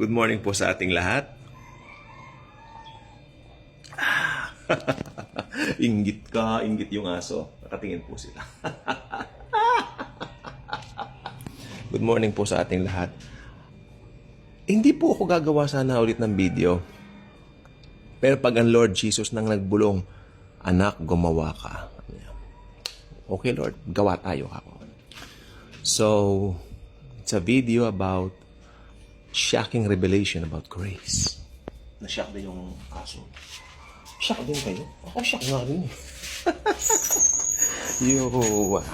Good morning po sa ating lahat. Ah. inggit ka, inggit yung aso. Nakatingin po sila. Good morning po sa ating lahat. Hindi po ako gagawa sana ulit ng video. Pero pag ang Lord Jesus nang nagbulong, anak, gumawa ka. Okay, Lord, gawa tayo ako. So, it's a video about shocking revelation about grace. Na-shock din yung aso. Shock din kayo? Ako shock nga rin. eh. Yo, wow.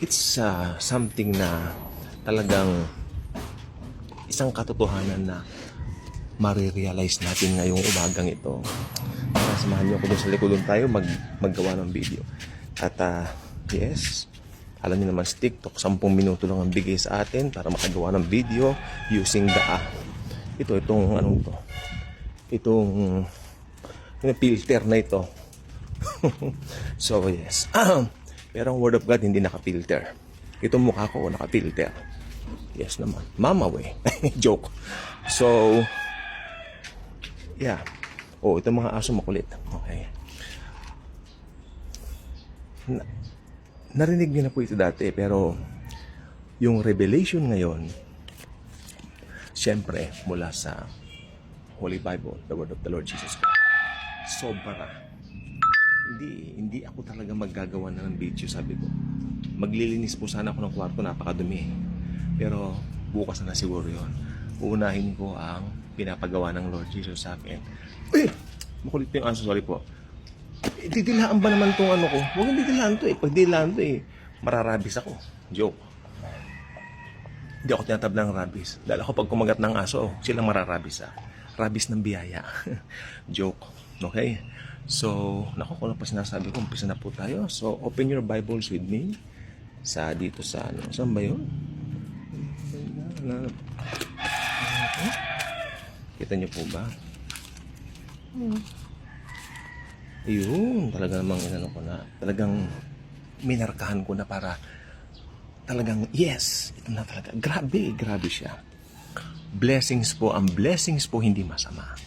It's uh, something na talagang isang katotohanan na marirealize natin ngayong umagang ito. Samahan niyo ako doon sa likod doon tayo mag, maggawa ng video. At uh, yes, alam niyo naman sa TikTok, 10 minuto lang ang bigay sa atin para makagawa ng video using the app. Ito, itong anong to? Itong yung filter na ito. so yes. Pero ang Word of God hindi naka-filter. Itong mukha ko naka-filter. Yes naman. Mama way. Joke. So, yeah. Oh, itong mga aso makulit. Okay. Na, narinig niyo na po ito dati, pero yung revelation ngayon, siyempre, mula sa Holy Bible, the Word of the Lord Jesus Christ. Sobra. Hindi, hindi ako talaga maggagawa na ng video, sabi ko. Maglilinis po sana ako ng kwarto, napakadumi. Pero bukas na siguro yon. Uunahin ko ang pinapagawa ng Lord Jesus sa akin. Eh! Makulit po yung aso, sorry po. Didilaan ba naman tong ano ko? Huwag hindi didilaan to eh. Pag didilaan to eh, mararabis ako. Joke. Hindi ako tinatab ng rabis. Dahil ako pag kumagat ng aso, oh, silang mararabis ah. Rabis ng biyaya. Joke. Okay? So, naku, kung ano pa sinasabi ko, umpisa na po tayo. So, open your Bibles with me. Sa dito sa ano. Saan ba yun? Kita niyo po ba? Ayun, talaga namang inano ko na. Talagang minarkahan ko na para talagang yes, ito na talaga. Grabe, grabe siya. Blessings po, ang blessings po hindi masama.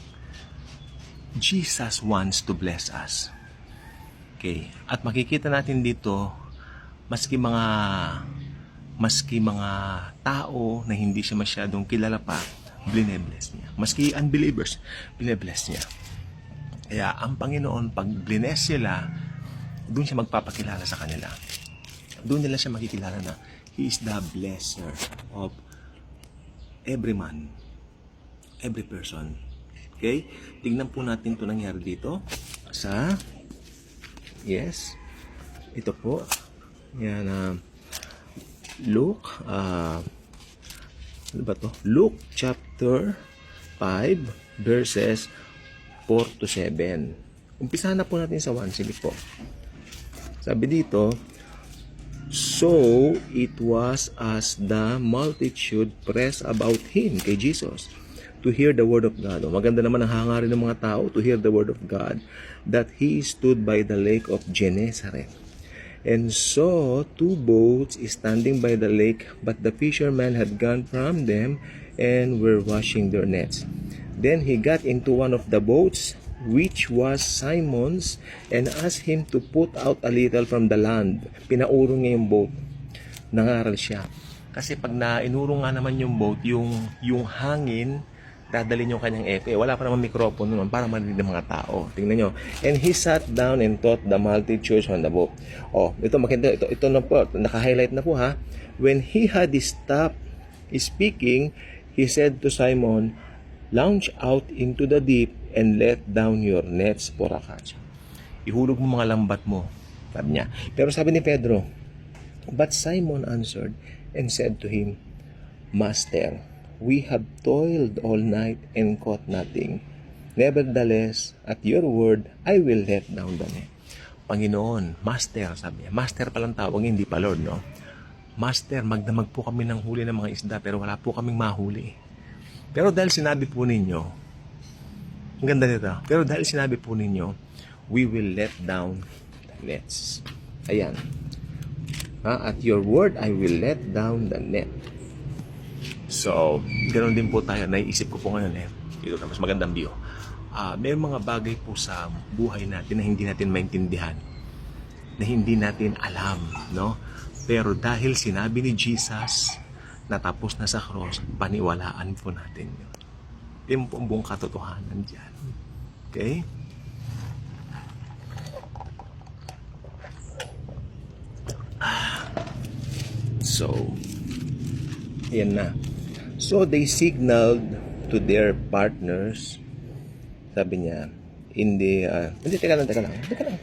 Jesus wants to bless us. Okay. At makikita natin dito, maski mga maski mga tao na hindi siya masyadong kilala pa, blinebless niya. Maski unbelievers, blinebless niya. Kaya ang Panginoon, pag blines sila, doon siya magpapakilala sa kanila. Doon nila siya makikilala na He is the blesser of every man, every person. Okay? Tingnan po natin ito nangyari dito sa yes, ito po yan uh, Luke uh, ano ba to? Luke chapter 5 verses 4 to 7. Umpisahan na po natin sa 1. Sige po. Sabi dito, So it was as the multitude pressed about him, kay Jesus, to hear the word of God. O, maganda naman ang hangarin ng mga tao to hear the word of God, that he stood by the lake of Gennesaret and saw two boats standing by the lake, but the fishermen had gone from them and were washing their nets. Then he got into one of the boats, which was Simon's, and asked him to put out a little from the land. Pinauro niya yung boat. Nangaral siya. Kasi pag nainuro nga naman yung boat, yung, yung hangin, dadalhin yung kanyang epe. Wala pa naman mikropono naman para marinig ng mga tao. Tingnan nyo. And he sat down and taught the multitudes on the boat. Oh, ito makita, ito, ito na po, naka-highlight na po ha. When he had stopped speaking, he said to Simon, Launch out into the deep and let down your nets for a catch. Ihulog mo mga lambat mo, sabi niya. Pero sabi ni Pedro, But Simon answered and said to him, Master, we have toiled all night and caught nothing. Nevertheless, at your word, I will let down the net. Panginoon, Master, sabi niya. Master palang tawag, hindi pa Lord, no? Master, magdamag po kami ng huli ng mga isda pero wala po kaming mahuli. Pero dahil sinabi po ninyo, ang ganda nito, pero dahil sinabi po ninyo, we will let down the nets. Ayan. Ha? At your word, I will let down the net. So, ganoon din po tayo. Naiisip ko po ngayon eh. Dito na mas magandang view. Ah, may mga bagay po sa buhay natin na hindi natin maintindihan. Na hindi natin alam, no? Pero dahil sinabi ni Jesus na tapos na sa cross, paniwalaan po natin yun. Yung po ang buong katotohanan dyan. Okay? So, yan na. So, they signaled to their partners, sabi niya, in the, uh, hindi, teka lang, teka lang, teka lang.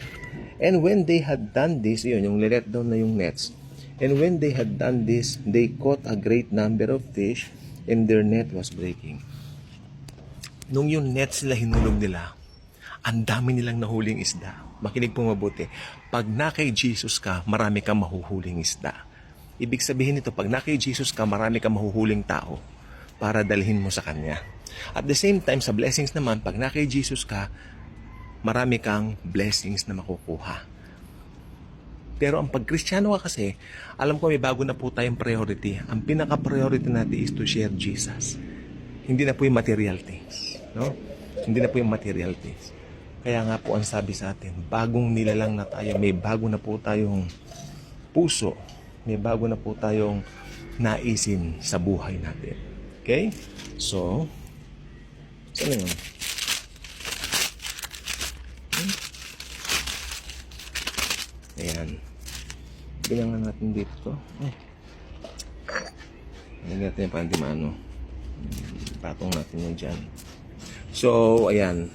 And when they had done this, yun, yung let down na yung nets, and when they had done this, they caught a great number of fish, and their net was breaking. Nung yung nets sila hinulog nila, ang dami nilang nahuling isda. Makinig po mabuti. Pag na kay Jesus ka, marami kang mahuhuling isda. Ibig sabihin nito, pag na kay Jesus ka, marami kang mahuhuling tao para dalhin mo sa Kanya. At the same time, sa blessings naman, pag na kay Jesus ka, marami kang blessings na makukuha. Pero ang pagkristyano ka kasi, alam ko may bago na po tayong priority. Ang pinaka-priority natin is to share Jesus. Hindi na po yung material things. No? Hindi na po yung material things. Kaya nga po ang sabi sa atin, bagong nilalang na tayo, may bago na po tayong puso, may bago na po tayong naisin sa buhay natin. Okay? So, saan yun? Ayan. Bilangan natin dito. Eh. Lagyan natin yung pandimano. Patong natin yan dyan. So, ayan.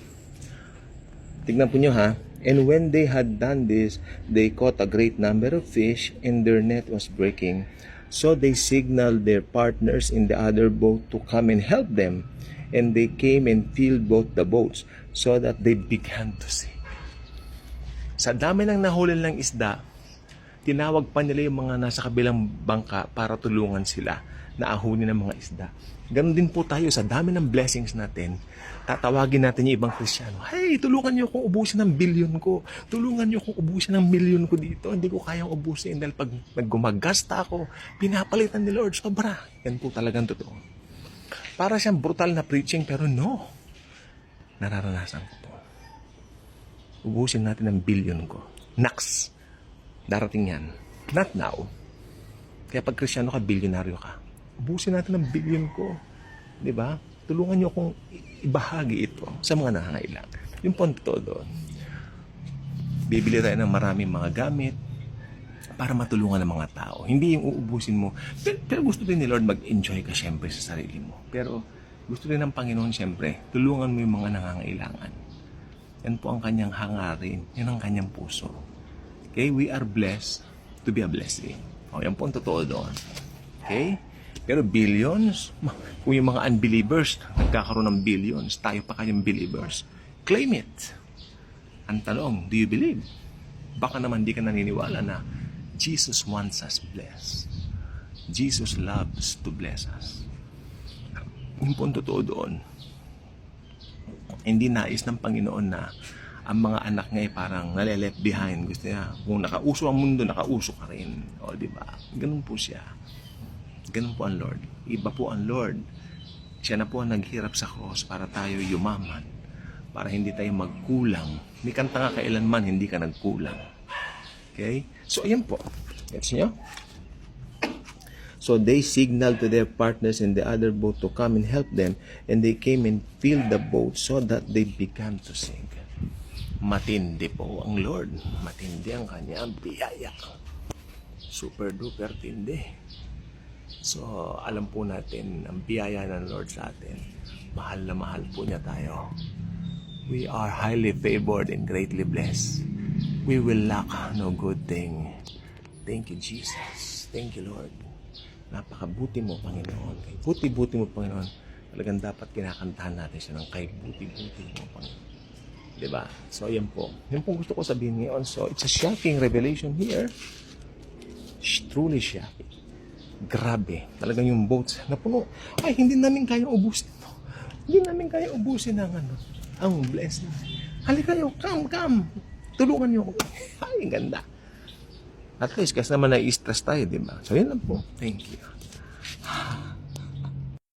Tignan po nyo ha. And when they had done this, they caught a great number of fish, and their net was breaking. So they signaled their partners in the other boat to come and help them. And they came and filled both the boats, so that they began to sink. Sa dami ng nahuli ng isda, tinawag pa nila yung mga nasa kabilang bangka para tulungan sila na ahunin ng mga isda. Ganon din po tayo sa dami ng blessings natin. Tatawagin natin yung ibang Krisyano. Hey, tulungan niyo akong ubusin ng bilyon ko. Tulungan niyo akong ubusin ng milyon ko dito. Hindi ko kayang ubusin dahil pag naggumagasta ako, pinapalitan ni Lord sobra. Yan po talagang totoo. Para siyang brutal na preaching pero no. Nararanasan ko po. Ubusin natin ng bilyon ko. Next. Darating yan. Not now. Kaya pag krisyano ka, bilyonaryo ka. Ubusin natin ng bilyon ko. Di ba? Tulungan niyo akong ibahagi ito sa mga nangangailangan. Yung ang totoo doon. Bibili tayo ng maraming mga gamit para matulungan ng mga tao. Hindi yung uubusin mo. Pero, pero gusto din ni Lord mag-enjoy ka syempre sa sarili mo. Pero gusto rin ng Panginoon syempre, tulungan mo yung mga nangangailangan. Yan po ang kanyang hangarin. Yan ang kanyang puso. Okay? We are blessed to be a blessing. O, yan po ang totoo doon. Okay? Pero billions, kung yung mga unbelievers nagkakaroon ng billions, tayo pa kayong believers, claim it. Ang tanong, do you believe? Baka naman di ka naniniwala na Jesus wants us blessed. Jesus loves to bless us. Yung po ang totoo doon, hindi nais ng Panginoon na ang mga anak niya ay parang nale-left behind. Gusto niya, kung nakauso ang mundo, nakauso ka rin. O, di ba? Ganun po siya. Ganun po ang Lord. Iba po ang Lord. Siya na po ang naghirap sa cross para tayo yumaman. Para hindi tayo magkulang. May kanta nga kailanman, hindi ka nagkulang. Okay? So, ayan po. Gets nyo? So they signaled to their partners in the other boat to come and help them, and they came and filled the boat so that they began to sink. Matindi po ang Lord. Matindi ang kanyang biyaya. Super duper tindi. So, alam po natin ang biyaya ng Lord sa atin. Mahal na mahal po niya tayo. We are highly favored and greatly blessed. We will lack no good thing. Thank you, Jesus. Thank you, Lord. Napakabuti mo, Panginoon. Kay buti-buti mo, Panginoon. Talagang dapat kinakantahan natin siya ng kay buti-buti mo, Panginoon. Diba? So, yan po. Yan po gusto ko sabihin ngayon. So, it's a shocking revelation here. Sh- Truly shocking. Grabe. Talagang yung boats na puno. Ay, hindi namin kaya ubusin to. Hindi namin kaya ubusin ang ano, ang blessing. Halika kayo, come, come. Tulungan niyo ako. Ay, ganda. At least, kasi naman na-stress tayo, di ba? So, yun lang po. Thank you.